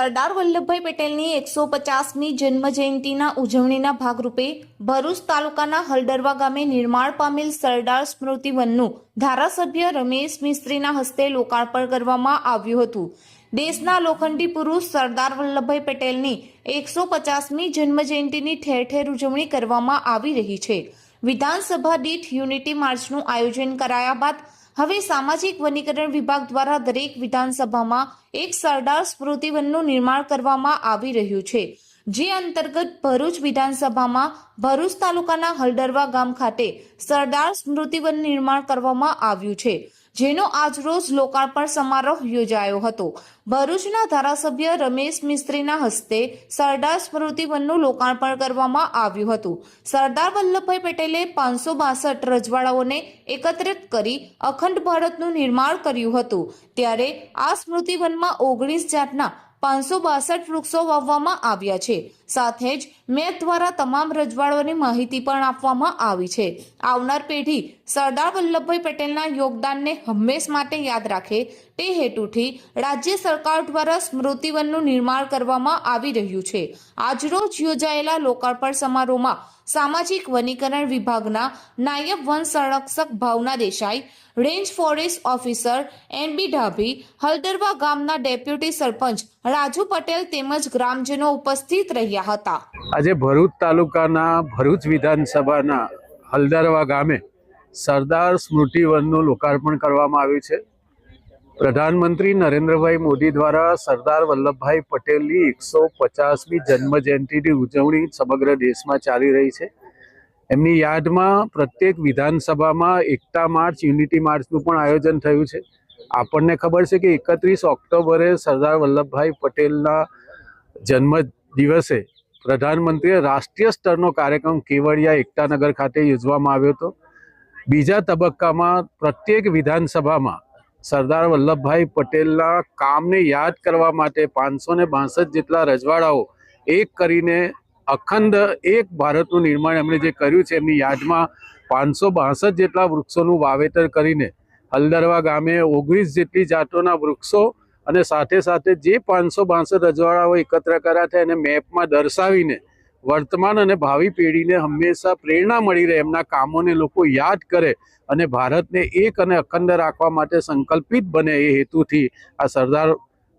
સરદાર વલ્લભભાઈ પટેલની એકસો પચાસમી જન્મજયંતિના ઉજવણીના ભાગરૂપે ભરૂચ તાલુકાના હલડરવા ગામે નિર્માણ પામેલ સરદાર સ્મૃતિ વનનું ધારાસભ્ય રમેશ મિસ્ત્રીના હસ્તે લોકાર્પણ કરવામાં આવ્યું હતું. દેશના લોખંડી પુરુષ સરદાર વલ્લભભાઈ પટેલની એકસો પચાસમી જન્મજયંતિની ઠેર ઠેર ઉજવણી કરવામાં આવી રહી છે. વિધાનસભા દીઠ યુનિટી માર્ચનું આયોજન કરાયા બાદ હવે સામાજિક વનીકરણ વિભાગ દ્વારા દરેક વિધાનસભામાં એક સરદાર સ્મૃતિવનનું નિર્માણ કરવામાં આવી રહ્યું છે, જે અંતર્ગત ભરૂચ વિધાનસભામાં ભરૂચ તાલુકાના હલડરવા ગામ ખાતે સરદાર સ્મૃતિવન નિર્માણ કરવામાં આવ્યું છે. જેનો આજરોજ લોકાર્પણ સમારોહ યોજાયો હતો. ભરૂચના ધારાસભ્ય રમેશ મિસ્ત્રીના હસ્તે સરદાર સ્મૃતિવનનું લોકાર્પણ કરવામાં આવ્યું હતું. સરદાર વલ્લભભાઈ પટેલે પાંચસો બાસઠ રજવાડાઓને એકત્રિત કરી અખંડ ભારતનું નિર્માણ કર્યું હતું. ત્યારે આ સ્મૃતિવનમાં ઓગણીસ જાતના પાંચસો બાસઠ વૃક્ષો વાવવામાં આવ્યા છે. સાથે જ મેપ દ્વારા તમામ રજવાડોની માહિતી પણ આપવામાં આવી છે. આવનાર પેઢી સરદાર વલ્લભભાઈ પટેલના યોગદાનને હંમેશ માટે યાદ રાખે તે હેતુથી રાજ્ય સરકાર દ્વારા સ્મૃતિવનનું નિર્માણ કરવામાં આવી રહ્યું છે. આજરોજ યોજાયેલા લોકાર્પણ સમારોહમાં સામાજિક વનીકરણ વિભાગના નાયબ વન સંરક્ષક Bhavna Desai, range forest officer N B Dhabhi, Haldarva ગામના ડેપ્યુટી સરપંચ રાજુ પટેલ તેમજ ગ્રામજનો ઉપસ્થિત રહ્યા હતા. આજે ભરૂચ તાલુકાના ભરૂચ વિધાનસભાના હલદરવા ગામે સરદાર સ્મૃતિવનનું લોકાર્પણ કરવામાં આવ્યું છે. પ્રધાનમંત્રી નરેન્દ્રભાઈ મોદી દ્વારા સરદાર વલ્લભભાઈ પટેલની એકસો પચાસમી જન્મ જયંતિની ઉજવણી સમગ્ર દેશમાં ચાલી રહી છે. એમની યાદમાં પ્રત્યેક વિધાનસભામાં એકતા માર્ચ, યુનિટી માર્ચનું પણ આયોજન થયું છે. આપણને ખબર છે કે એકત્રીસ ઓક્ટોબરે સરદાર વલ્લભભાઈ પટેલના જન્મ દિવસે પ્રધાનમંત્રીએ રાષ્ટ્રીય સ્તરનો કાર્યક્રમ કેવડિયા એકતાનગર ખાતે યોજવામાં આવ્યો હતો. બીજા તબક્કામાં પ્રત્યેક વિધાનસભામાં સરદાર વલ્લભભાઈ પટેલના કામને યાદ કરવા માટે પાંચસો ને બાસઠ જેટલા રજવાડાઓ એક કરીને અખંડ એક ભારતનું નિર્માણ એમણે જે કર્યું છે, એમની યાદમાં પાંચસો બાસઠ જેટલા વૃક્ષોનું વાવેતર કરીને હલદરવા ગામે ઓગણીસ જેટલી જાતોના વૃક્ષો અને સાથે સાથે જે પાંચસો બાસઠ રજવાડાઓ એકત્ર કર્યા છે એને મેપમાં દર્શાવીને વર્તમાન અને ભાવિ પેઢીને હંમેશા પ્રેરણા મળી રહે, એમના કામોને લોકો યાદ કરે અને ભારતને એક અને અખંડ રાખવા માટે સંકલ્પિત બને એ હેતુથી આ સરદાર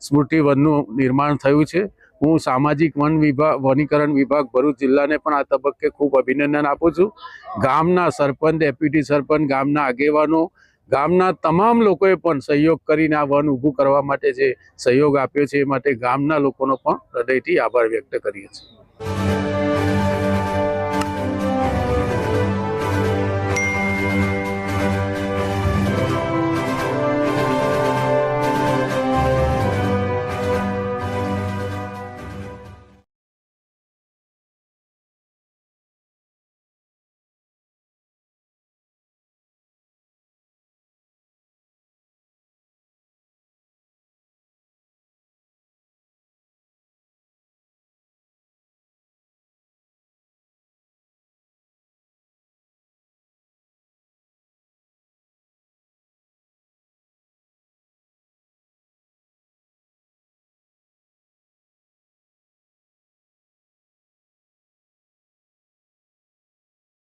સ્મૃતિ વનનું નિર્માણ થયું છે. હું સામાજિક વન વિભાગ, વનીકરણ વિભાગ ભરૂચ જિલ્લાને પણ આ તબક્કે ખૂબ અભિનંદન આપું છું. ગામના સરપંચ, ડેપ્યુટી સરપંચ, ગામના આગેવાનો ગામના તમામ લોકોએ પણ સહયોગ કરીને આ વન ઊભું કરવા માટે જે સહયોગ આપ્યો છે એ માટે ગામના લોકોનો પણ હૃદયથી આભાર વ્યક્ત કરીએ છીએ.